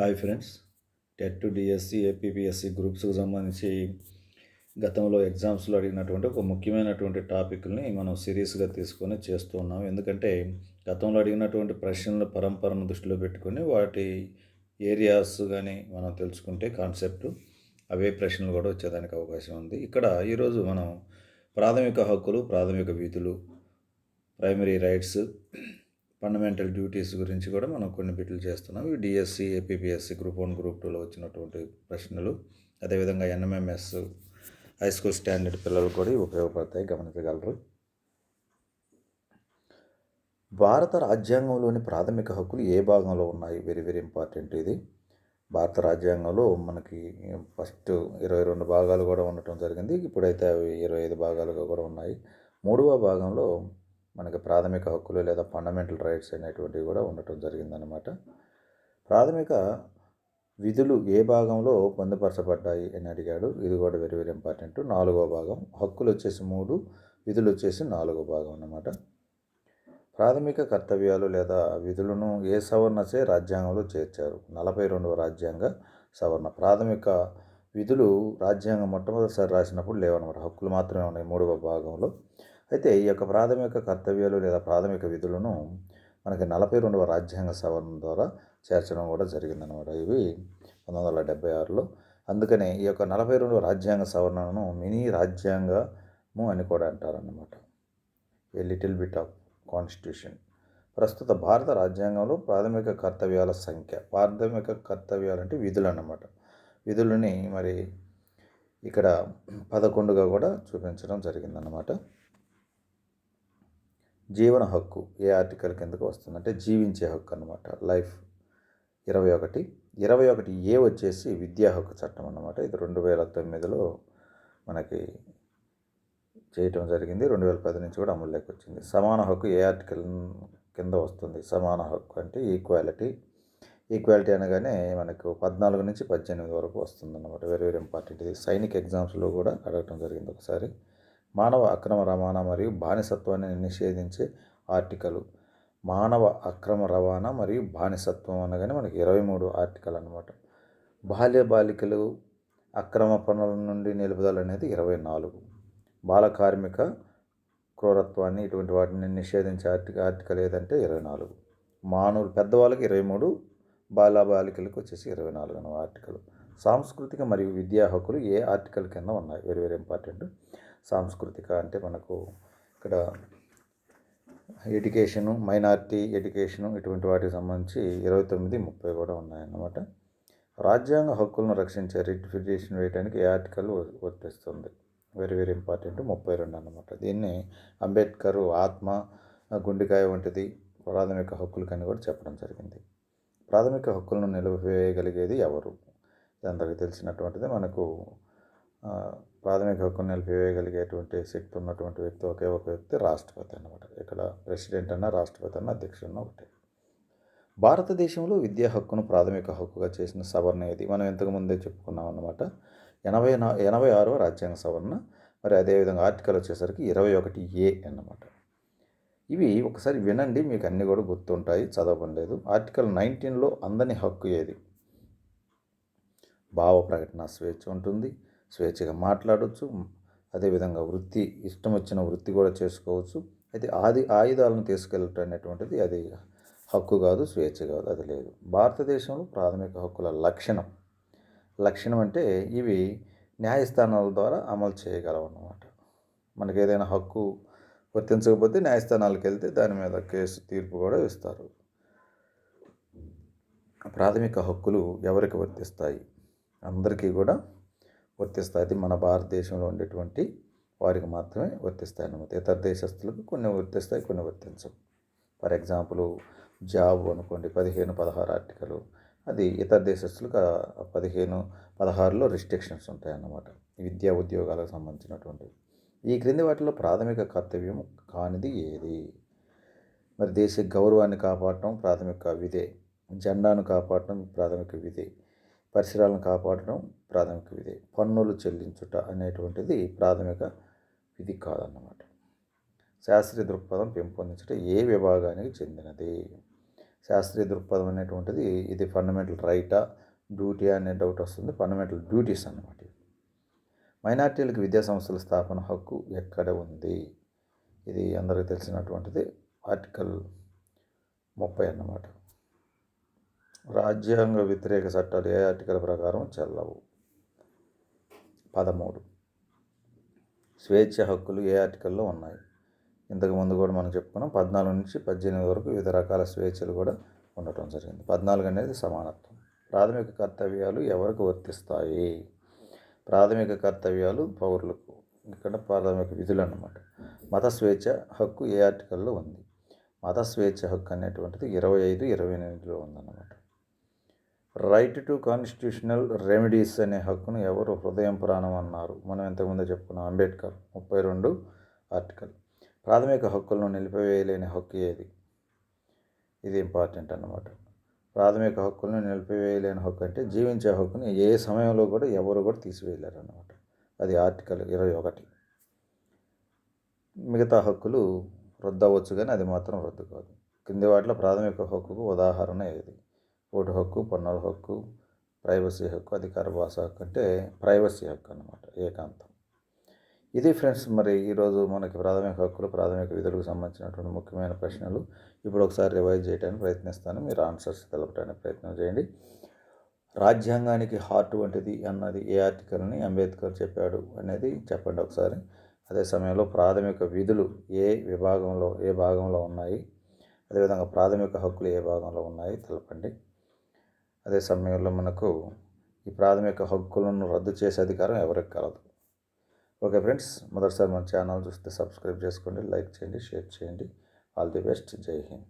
Hi friends TET to DSC APPSC గ్రూప్స్కి సంబంధించి గతంలో ఎగ్జామ్స్లో అడిగినటువంటి ఒక ముఖ్యమైనటువంటి టాపిక్ని మనం సీరియస్గా తీసుకొని చేస్తూ ఉన్నాం. ఎందుకంటే గతంలో అడిగినటువంటి ప్రశ్నల పరంపరను దృష్టిలో పెట్టుకొని వాటి ఏరియాస్ కానీ మనం తెలుసుకుంటే కాన్సెప్ట్ అవే ప్రశ్నలు కూడా వచ్చేదానికి అవకాశం ఉంది. ఇక్కడ ఈరోజు మనం ప్రాథమిక హక్కులు ప్రాథమిక విధులు ప్రైమరీ రైట్స్ ఫండమెంటల్ డ్యూటీస్ గురించి కూడా మనం కొన్ని బిట్లు చేస్తున్నాం. ఇవి DSC APPSC group one group టూలో వచ్చినటువంటి ప్రశ్నలు. అదేవిధంగా ఎన్ఎంఎంఎస్ హై స్కూల్ స్టాండర్డ్ పిల్లలు కూడా ఇవి ఉపయోగపడతాయి. గమనించగలరు. భారత రాజ్యాంగంలోని ప్రాథమిక హక్కులు ఏ భాగంలో ఉన్నాయి? వెరీ వెరీ ఇంపార్టెంట్ ఇది. భారత రాజ్యాంగంలో మనకి ఫస్ట్ ఇరవై రెండు భాగాలు కూడా ఉండటం జరిగింది. ఇప్పుడైతే అవి ఇరవై ఐదు భాగాలుగా కూడా ఉన్నాయి. మూడవ భాగంలో మనకి ప్రాథమిక హక్కులు లేదా ఫండమెంటల్ రైట్స్ అనేటువంటివి కూడా ఉండటం జరిగిందనమాట ప్రాథమిక విధులు ఏ భాగంలో పొందుపరచబడ్డాయి అని అడిగాడు. ఇది కూడా వెరీ వెరీ ఇంపార్టెంట్ నాలుగో భాగం. హక్కులు వచ్చేసి మూడు విధులు వచ్చేసి నాలుగో భాగం అన్నమాట. ప్రాథమిక కర్తవ్యాలు లేదా విధులను ఏ సవర్ణచే రాజ్యాంగంలో చేర్చారు? నలభై రెండవ రాజ్యాంగ సవర్ణ. ప్రాథమిక విధులు రాజ్యాంగం మొట్టమొదటిసారి రాసినప్పుడు లేవన్నమాట. హక్కులు మాత్రమే ఉన్నాయి మూడవ భాగంలో. అయితే ఈ యొక్క ప్రాథమిక కర్తవ్యాలు లేదా ప్రాథమిక విధులను మనకి నలభై రెండవ రాజ్యాంగ సవరణ ద్వారా చేర్చడం కూడా జరిగిందనమాట ఇవి పంతొమ్మిది వందల డెబ్బై ఆరులో. అందుకనే ఈ యొక్క నలభై రెండవ రాజ్యాంగ సవరణను మినీ రాజ్యాంగము అని కూడా అంటారన్నమాట. A little bit of constitution. ప్రస్తుత భారత రాజ్యాంగంలో ప్రాథమిక కర్తవ్యాల సంఖ్య ప్రాథమిక కర్తవ్యాలు అంటే విధులు అన్నమాట విధులని మరి ఇక్కడ పదకొండుగా కూడా చూపించడం జరిగిందన్నమాట. జీవన హక్కు ఏ ఆర్టికల్ కిందకు వస్తుంది? అంటే జీవించే హక్కు అనమాట లైఫ్ ఇరవై ఒకటి. ఇరవై ఒకటి ఏ వచ్చేసి విద్యా హక్కు చట్టం అన్నమాట. ఇది రెండు వేల తొమ్మిదిలో మనకి చేయటం జరిగింది. రెండు వేల పది నుంచి కూడా అమలులోకి వచ్చింది. సమాన హక్కు ఏ ఆర్టికల్ కింద వస్తుంది? సమాన హక్కు అంటే ఈక్వాలిటీ. ఈక్వాలిటీ అనగానే మనకు పద్నాలుగు నుంచి పద్దెనిమిది వరకు వస్తుంది అన్నమాట వెరీ వెరీ ఇంపార్టెంట్. ఇది సైనిక్ ఎగ్జామ్స్లో కూడా అడగటం జరిగింది ఒకసారి. మానవ అక్రమ రవాణా మరియు బానిసత్వాన్ని నిషేధించే ఆర్టికల్. మానవ అక్రమ రవాణా మరియు బానిసత్వం అనగానే మనకి ఇరవై మూడు ఆర్టికల్ అనమాట బాల్య బాలికలు అక్రమ పనుల నుండి నిలుపుదల అనేది ఇరవై నాలుగు. బాల కార్మిక క్రూరత్వాన్ని ఇటువంటి వాటిని నిషేధించే ఆర్టికల్ ఆర్టికల్ ఏదంటే ఇరవై నాలుగు. మానవులు పెద్దవాళ్ళకి ఇరవై మూడు బాల బాలికలకు వచ్చేసి ఇరవై నాలుగు ఆర్టికలు ఆర్టికల్. సాంస్కృతిక మరియు విద్యా హక్కులు ఏ ఆర్టికల్ కింద ఉన్నాయి? Very very important. సాంస్కృతిక అంటే మనకు ఇక్కడ ఎడ్యుకేషను మైనార్టీ ఎడ్యుకేషను ఇటువంటి వాటికి సంబంధించి ఇరవై తొమ్మిది ముప్పై కూడా ఉన్నాయన్నమాట. రాజ్యాంగ హక్కులను రక్షించే రిట్ పిటిషన్ వేయడానికి ఏ ఆర్టికల్ వర్తిస్తుంది? Very very important. ముప్పై రెండు అన్నమాట. దీన్ని అంబేద్కర్ ఆత్మ గుండెకాయ వంటిది ప్రాథమిక హక్కులు కానీ కూడా చెప్పడం జరిగింది. ప్రాథమిక హక్కులను నిలవేయగలిగేది ఎవరు? అందరికీ తెలిసినటువంటిది మనకు ప్రాథమిక హక్కును నిలిపివేయగలిగేటువంటి శక్తి ఉన్నటువంటి వ్యక్తి ఒకే ఒక వ్యక్తి రాష్ట్రపతి అన్నమాట. ఇక్కడ ప్రెసిడెంట్ అన్న రాష్ట్రపతి అన్న అధ్యక్షుడు అన్న ఒకటే. భారతదేశంలో విద్యా హక్కును ప్రాథమిక హక్కుగా చేసిన సవరణ ఇది మనం ఇంతకు ముందే చెప్పుకున్నాం అన్నమాట. ఎనభై నా ఎనభై ఆరవ రాజ్యాంగ సవరణ మరి అదేవిధంగా ఆర్టికల్ వచ్చేసరికి ఇరవై ఒకటి ఏ అన్నమాట. ఇవి ఒకసారి వినండి మీకు అన్నీ కూడా గుర్తుంటాయి చదవలేదు ఆర్టికల్ నైన్టీన్లో అందని హక్కు ఏది? భావ ప్రకటన స్వేచ్ఛ ఉంటుంది. స్వేచ్ఛగా మాట్లాడవచ్చు అదేవిధంగా వృత్తి ఇష్టం వచ్చిన వృత్తి కూడా చేసుకోవచ్చు. అయితే ఆది ఆయుధాలను తీసుకెళ్ళటం అనేటువంటిది అది హక్కు కాదు స్వేచ్ఛ కాదు అది లేదు. భారతదేశంలో ప్రాథమిక హక్కుల లక్షణం. లక్షణం అంటే ఇవి న్యాయస్థానాల ద్వారా అమలు చేయగలవు అన్నమాట మనకి ఏదైనా హక్కు వర్తించకపోతే న్యాయస్థానాలకు వెళ్తే దాని మీద కేసు తీర్పు కూడా ఇస్తారు. ప్రాథమిక హక్కులు ఎవరికి వర్తిస్తాయి? అందరికీ కూడా వర్తిస్తాయి అది మన భారతదేశంలో ఉండేటువంటి వారికి మాత్రమే వర్తిస్తాయి అన్నమాట ఇతర దేశస్తులకు కొన్ని వర్తిస్తాయి కొన్ని వర్తించవు. ఫర్ ఎగ్జాంపుల్ జాబ్ అనుకోండి పదిహేను పదహారు ఆర్టికలు. అది ఇతర దేశస్తులకు పదిహేను పదహారులో రిస్ట్రిక్షన్స్ ఉంటాయి అన్నమాట విద్యా ఉద్యోగాలకు సంబంధించినటువంటివి ఈ క్రింది వాటిలో ప్రాథమిక కర్తవ్యం కానిది ఏది? మరి దేశ గౌరవాన్ని కాపాడటం ప్రాథమిక విధే. జెండాను కాపాడటం ప్రాథమిక విధే. పరిసరాలను కాపాడటం ప్రాథమిక విధి. పన్నులు చెల్లించుట అనేటువంటిది ప్రాథమిక విధి కాదన్నమాట. శాస్త్రీయ దృక్పథం పెంపొందించడం ఏ విభాగానికి చెందినది? శాస్త్రీయ దృక్పథం అనేటువంటిది ఇది ఫండమెంటల్ రైటా డ్యూటీ అనే డౌట్ వస్తుంది. ఫండమెంటల్ డ్యూటీస్ అన్నమాట మైనార్టీలకు విద్యా సంస్థల స్థాపన హక్కు ఎక్కడ ఉంది? ఇది అందరికీ తెలిసినటువంటిది. ఆర్టికల్ ముప్పై అన్నమాట. రాజ్యాంగ వ్యతిరేక చట్టాలు ఏ ఆర్టికల్ ప్రకారం చెల్లవు. పదమూడు. స్వేచ్ఛ హక్కులు ఏ ఆర్టికల్లో ఉన్నాయి? ఇంతకు ముందు కూడా మనం చెప్పుకున్నాం పద్నాలుగు నుంచి పద్దెనిమిది వరకు వివిధ రకాల స్వేచ్ఛలు కూడా ఉండటం జరిగింది. పద్నాలుగు అనేది సమానత్వం. ప్రాథమిక కర్తవ్యాలు ఎవరికి వర్తిస్తాయి? ప్రాథమిక కర్తవ్యాలు పౌరులకు. ఇక్కడ ప్రాథమిక విధులు అన్నమాట. మత స్వేచ్ఛ హక్కు ఏ ఆర్టికల్లో ఉంది? మత స్వేచ్ఛ హక్కు అనేటువంటిది ఇరవై ఐదు ఇరవై ఎనిమిదిలో ఉందన్నమాట. రైట్ టు కాన్స్టిట్యూషనల్ రెమెడీస్ అనే హక్కును ఎవరు హృదయం ప్రాణం అన్నారు? మనం ఇంతకుముందే చెప్పుకున్నాం అంబేద్కర్. ముప్పై రెండు ఆర్టికల్. ప్రాథమిక హక్కులను నిలిపివేయలేని హక్కు ఏది? ఇది ఇంపార్టెంట్ అన్నమాట. ప్రాథమిక హక్కులను నిలిపివేయలేని హక్కు అంటే జీవించే హక్కుని ఏ సమయంలో కూడా ఎవరు కూడా తీసివేయలేరు అన్నమాట. అది ఆర్టికల్ ఇరవై ఒకటి. మిగతా హక్కులు రద్దు అవ్వచ్చు కానీ అది మాత్రం రద్దు కాదు. కింది వాటిలో ప్రాథమిక హక్కుకు ఉదాహరణ ఏది? ఓటు హక్కు పన్నుల హక్కు ప్రైవసీ హక్కు అధికార భాష హక్కు అంటే ప్రైవసీ హక్కు అనమాట ఏకాంతం. ఇది ఫ్రెండ్స్ మరి ఈరోజు మనకి ప్రాథమిక హక్కులు ప్రాథమిక విధులకు సంబంధించినటువంటి ముఖ్యమైన ప్రశ్నలు. ఇప్పుడు ఒకసారి రివైజ్ చేయడానికి ప్రయత్నిస్తాను మీరు ఆన్సర్స్ తెలపడానికి ప్రయత్నం చేయండి. రాజ్యాంగానికి హార్ట్ వంటిది అన్నది ఏ ఆర్టికల్ని అంబేద్కర్ చెప్పాడు అనేది చెప్పండి ఒకసారి. అదే సమయంలో ప్రాథమిక విధులు ఏ విభాగంలో ఏ భాగంలో ఉన్నాయి? అదేవిధంగా ప్రాథమిక హక్కులు ఏ భాగంలో ఉన్నాయి? తెలపండి. అదే సమయంలో మనకు ఈ ప్రాథమిక హక్కులను రద్దు చేసే అధికారం ఎవరికి కలదు. ఓకే ఫ్రెండ్స్ మొదటిసారి మన ఛానల్ చూస్తే సబ్స్క్రైబ్ చేసుకోండి లైక్ చేయండి షేర్ చేయండి. All the best. జై హింద్.